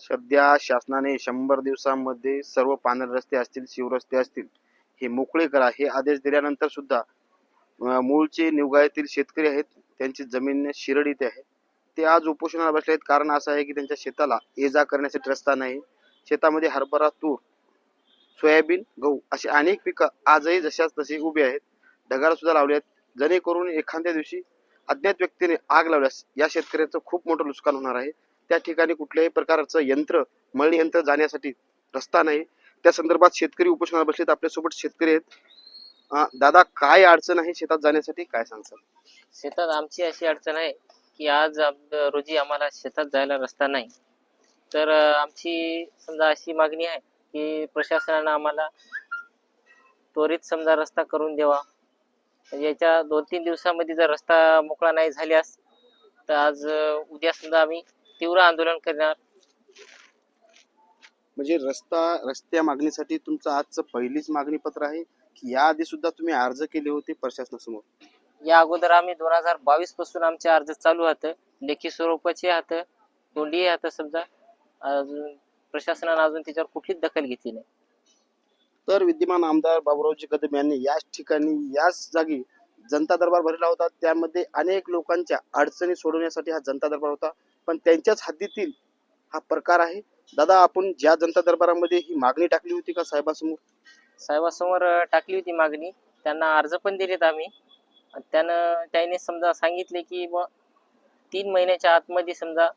सध्या शासनाने शंभर दिवसांमध्ये सर्व पांढरे रस्ते असतील शिवरस्ते असतील हे मोकळे करा. हे आदेश दिल्यानंतर सुद्धा मूळचे निवगाळ्यातील शेतकरी आहेत त्यांची जमीन शिरडीत आहे. ते आज उपोषणाला बसले आहेत. कारण असं आहे की त्यांच्या शेताला ये जा करण्यासाठी रस्ता नाही. शेतामध्ये हरभरा तूर सोयाबीन गहू अशी अनेक पिकं आजही जशाच तशी उभी आहेत. ढगाला सुद्धा लावले आहेत. जेणेकरून एखाद्या दिवशी अज्ञात व्यक्तीने आग लावल्यास या शेतकऱ्याचं खूप मोठं नुकसान होणार आहे. त्या ठिकाणी कुठल्याही प्रकारचं यंत्र मळणी यंत्र जाण्यासाठी रस्ता नाही. त्या संदर्भात शेतकरी उपोषणाला बसलेत. आपल्यासोबत शेतकरी आहेत. दादा काय अडचण आहे शेतात जाण्यासाठी? काय सांगतात शेतात आमची अशी अडचण आहे की आज रोजी आम्हाला शेतात जायला रस्ता नाही. तर आमची समजा अशी मागणी आहे की प्रशासनानं आम्हाला त्वरित समजा रस्ता करून द्यावा. याच्या दोन तीन दिवसामध्ये जर रस्ता मोकळा नाही झाल्यास तर आज उद्या समजा आम्ही तीव्र आंदोलन करणार? म्हणजे रस्ता रस्त्या मागणीसाठी तुमचं आजचं पहिलीच मागणी पत्र आहे की याआधी सुद्धा तुम्ही अर्ज केले होते प्रशासनासमोर. या अगोदर आम्ही दोन हजार बावीसपासून आमचे अर्ज चालू होतं लेखी स्वरूपाचे हातं तोंडी हातं समजा. अजून प्रशासनानं अजून त्याच्यावर कुठलीच दखल घेतली नाही. तर विद्यमान आमदार बाबुरावजी कदम यांनी याच ठिकाणी याच जागी जनता दरबार भरला होता. त्यामध्ये अनेक लोकांच्या अडचणी सोडवण्यासाठी हा जनता दरबार होता. पण त्यांच्याच हद्दीतील हा प्रकार आहे. दादा आपण ज्या जनता दरबारामध्ये ही मागणी टाकली होती का साहेबासमोर? साहेबासमोर टाकली होती मागणी. त्यांना अर्ज पण दिलेत आम्ही. त्यानं त्याने समजा सांगितले की ब तीन महिन्याच्या आतमध्ये समजा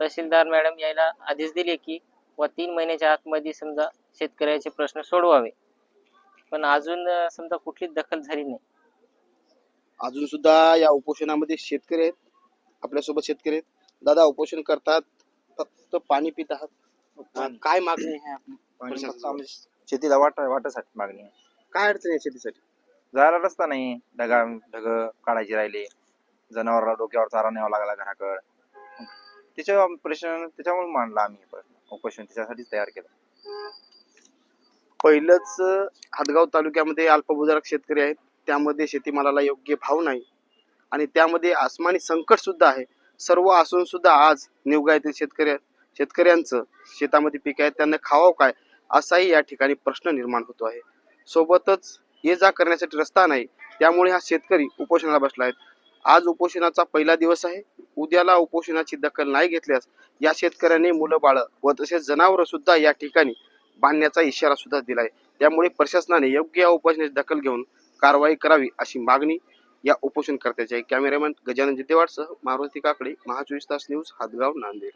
तहसीलदार मॅडम यायला आदेश दिले की व तीन महिन्याच्या आतमध्ये समजा शेतकऱ्याचे प्रश्न सोडवावे. पण अजून समजा कुठलीच दखल झाली नाही. अजून सुद्धा या उपोषणामध्ये शेतकरी आहेत. आपल्यासोबत शेतकरी आहेत. दादा उपोषण करतात. फक्त पाणी पित आहात. काय मागणी आहे आपली? पाणी शेतीला वाट वाटासाठी मागणी आहे. काय अडचण आहे शेतीसाठी? जायला रस्ता नाही. ढगा ढग काढायचे राहिले. जनावराला डोक्यावर चारा न्यावा लागला घराकड. त्याच्या प्रश्न त्याच्यामुळे मांडला आम्ही प्रश्न. उपोषण त्याच्यासाठीच तयार केलं. पहिलंच हदगाव तालुक्यामध्ये अल्पभूधारक शेतकरी आहेत. त्यामध्ये शेतीमालाला योग्य भाव नाही. आणि त्यामध्ये आसमानी संकट सुद्धा आहे. सर्व असून सुद्धा आज निवगा येथील शेतकऱ्या शेतकऱ्यांचं शेतामध्ये पीक आहे. त्यांना खावावं काय? असाही या ठिकाणी प्रश्न निर्माण होतो आहे. सोबतच ये जा करण्यासाठी रस्ता नाही. त्यामुळे हा शेतकरी उपोषणाला बसला आहे. आज उपोषणाचा पहिला दिवस आहे. उद्याला उपोषणाची दखल नाही घेतल्यास या शेतकऱ्यांनी मुलं बाळं व तसेच जनावरं सुद्धा या ठिकाणी बांधण्याचा इशारा सुद्धा दिलाय. त्यामुळे प्रशासनाने योग्य या उपोषणाची दखल घेऊन कारवाई करावी अशी मागणी या उपोषणकर्त्याची आहे कॅमेरामॅन गजानन जितेवाडसह मारुती काकडे महा चोवीस तास न्यूज हातगाव नांदेड.